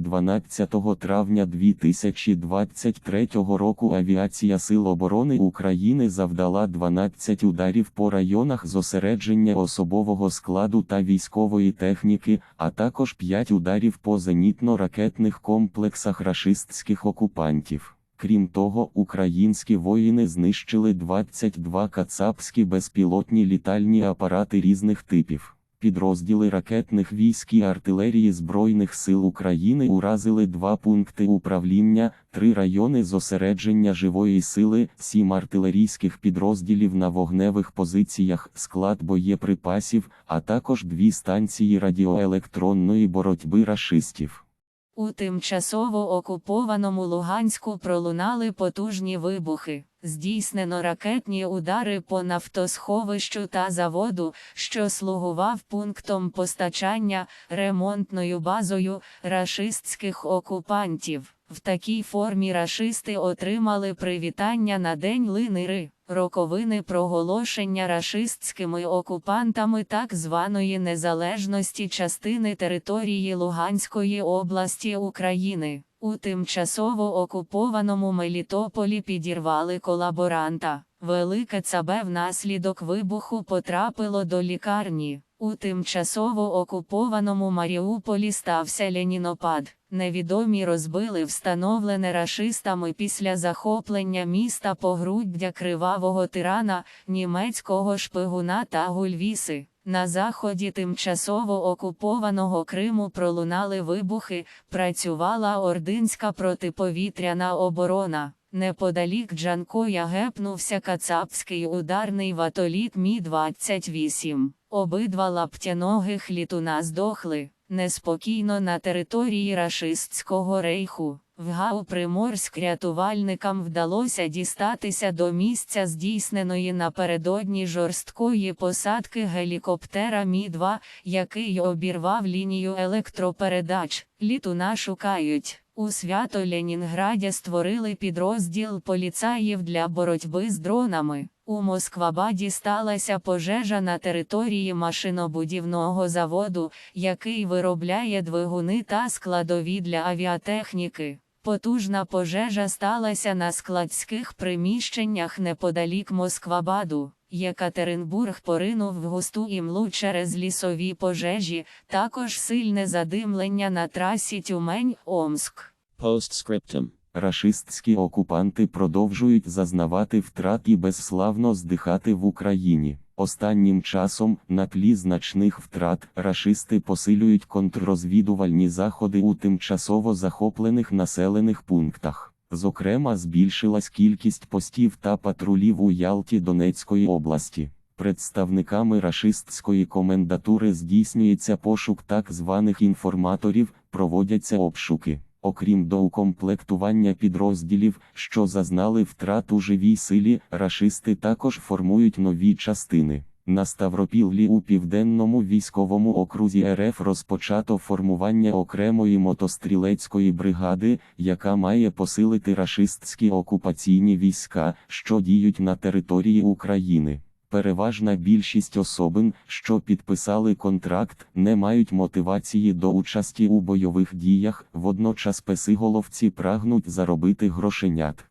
12 травня 2023 року Авіація Сил оборони України завдала 12 ударів по районах зосередження особового складу та військової техніки, а також 5 ударів по зенітно-ракетних комплексах рашистських окупантів. Крім того, українські воїни знищили 22 кацапські безпілотні літальні апарати різних типів. Підрозділи ракетних військ і артилерії Збройних сил України уразили два пункти управління, три райони зосередження живої сили, сім артилерійських підрозділів на вогневих позиціях, склад боєприпасів, а також дві станції радіоелектронної боротьби рашистів. У тимчасово окупованому Луганську пролунали потужні вибухи. Здійснено ракетні удари по нафтосховищу та заводу, що слугував пунктом постачання ремонтною базою рашистських окупантів. В такій формі рашисти отримали привітання на День Линири, роковини проголошення рашистськими окупантами так званої незалежності частини території Луганської області України. У тимчасово окупованому Мелітополі підірвали колаборанта. Велике ЦАБ внаслідок вибуху потрапило до лікарні. У тимчасово окупованому Маріуполі стався ленінопад. Невідомі розбили встановлене рашистами після захоплення міста погруддя кривавого тирана, німецького шпигуна та гульвіси. На заході тимчасово окупованого Криму пролунали вибухи, працювала ординська протиповітряна оборона. Неподалік Джанкоя гепнувся кацапський ударний ватоліт Мі-28. Обидва лаптяногих літуна здохли. Неспокійно на території рашистського рейху. В Гау Приморськ рятувальникам вдалося дістатися до місця здійсненої напередодні жорсткої посадки гелікоптера Мі-2, який обірвав лінію електропередач. Літуна шукають. У свято Ленінграді створили підрозділ поліцаїв для боротьби з дронами. У Москвабаді сталася пожежа на території машинобудівного заводу, який виробляє двигуни та складові для авіатехніки. Потужна пожежа сталася на складських приміщеннях неподалік Москвабаду. Єкатеринбург поринув в густу імлу через лісові пожежі, також сильне задимлення на трасі Тюмень-Омск. Postscriptum. Рашистські окупанти продовжують зазнавати втрат і безславно здихати в Україні. Останнім часом, на тлі значних втрат, рашисти посилюють контррозвідувальні заходи у тимчасово захоплених населених пунктах. Зокрема, збільшилась кількість постів та патрулів у Ялті Донецької області. Представниками рашистської комендатури здійснюється пошук так званих інформаторів, проводяться обшуки. Окрім доукомплектування підрозділів, що зазнали втрат у живій силі, рашисти також формують нові частини. На Ставропіллі у південному військовому окрузі РФ розпочато формування окремої мотострілецької бригади, яка має посилити рашистські окупаційні війська, що діють на території України. Переважна більшість особин, що підписали контракт, не мають мотивації до участі у бойових діях, водночас песиголовці прагнуть заробити грошенят.